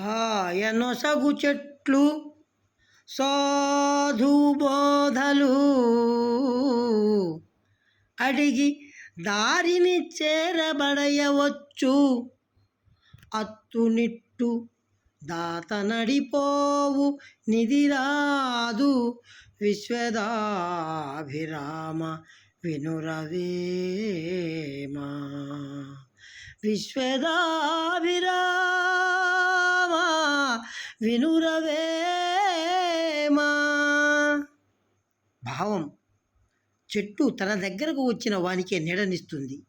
ఛాయనొసగు చెట్లు సాధు బోధలు. అడిగి దారిని చేరబడయవచ్చు. అత్తునిట్టు దాత నడిపోవు నిధిరాదు విశ్వదాభిరామ వినురవేమా. విశ్వదాభిరా వినురవేమా భావం. చెట్టు తన దగ్గరకు వచ్చిన వానికే నీడనిస్తుంది.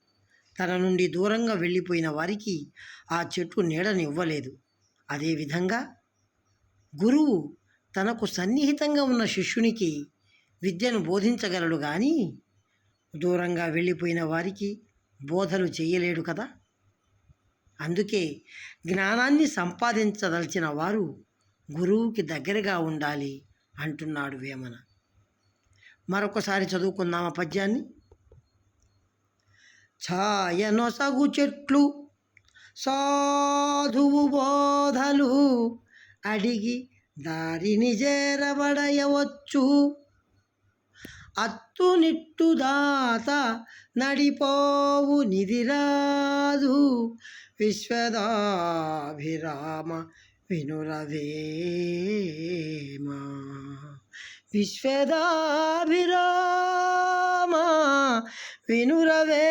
తన నుండి దూరంగా వెళ్ళిపోయిన వారికి ఆ చెట్టు నీడనివ్వలేదు. అదేవిధంగా గురువు తనకు సన్నిహితంగా ఉన్న శిష్యునికి విద్యను బోధించగలడు కానీ దూరంగా వెళ్ళిపోయిన వారికి బోధలు చేయలేడు కదా. అందుకే జ్ఞానాన్ని సంపాదించదలిచిన వారు గురువుకి దగ్గరగా ఉండాలి అంటున్నాడు వేమన. మరొకసారి చదువుకుందామా పద్యాన్ని. ఛాయనొసగు చెట్లు సాధువు బోధలు అడిగి దారిని చేరబడయవచ్చు అత్తునిట్టుదాత నడిపోవు నిధిరాదు విశ్వదాభిరామ వినురవేమ విశ్వదాభిరామ వినురవే